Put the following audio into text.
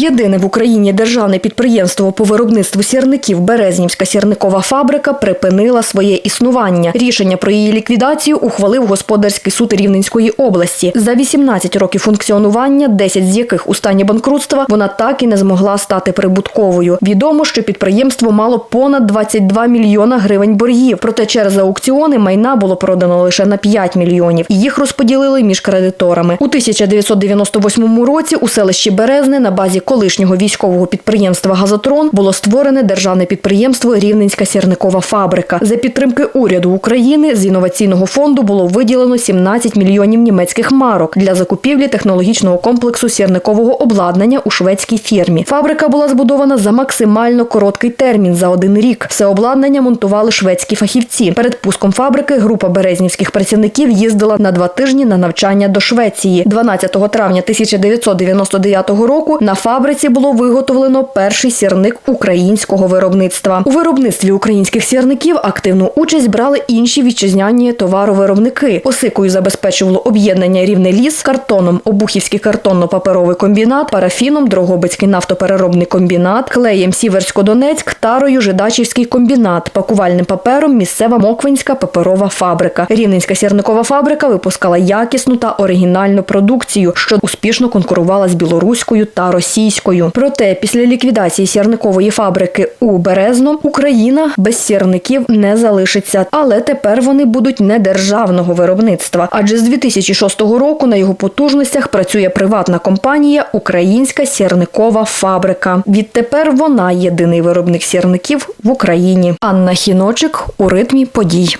Єдине в Україні державне підприємство по виробництву сірників Березнівська сірникова фабрика припинила своє існування. Рішення про її ліквідацію ухвалив господарський суд Рівненської області. За 18 років функціонування, 10 з яких у стані банкрутства, вона так і не змогла стати прибутковою. Відомо, що підприємство мало понад 22 мільйона гривень боргів. Проте через аукціони майна було продано лише на 5 мільйонів. Їх розподілили між кредиторами. У 1998 році у селищі Березне на базі колишнього військового підприємства Газотрон було створене державне підприємство Рівненська сірникова фабрика. За підтримки уряду України з інноваційного фонду було виділено 17 мільйонів німецьких марок для закупівлі технологічного комплексу сірникового обладнання у шведській фірмі. Фабрика була збудована за максимально короткий термін за один рік. Все обладнання монтували шведські фахівці. Перед пуском фабрики група березнівських працівників їздила на два тижні на навчання до Швеції. 12 травня 1999 року на фабриці було виготовлено перший сірник українського виробництва. У виробництві українських сірників активну участь брали інші вітчизняні товаровиробники. Осикою забезпечувало об'єднання рівне ліс, картоном Обухівський картонно-паперовий комбінат, парафіном Дрогобицький нафтопереробний комбінат, клеєм Сіверсько-Донецьк, тарою Жидачівський комбінат, пакувальним папером місцева Моквинська паперова фабрика. Рівненська сірникова фабрика випускала якісну та оригінальну продукцію, що успішно конкурувала з білоруською та російською. Проте після ліквідації сірникової фабрики у Березно Україна без сірників не залишиться, але тепер вони будуть не державного виробництва. Адже з 2006 року на його потужностях працює приватна компанія Українська сірникова фабрика. Відтепер вона єдиний виробник сірників в Україні. Анна Хіночик у ритмі подій.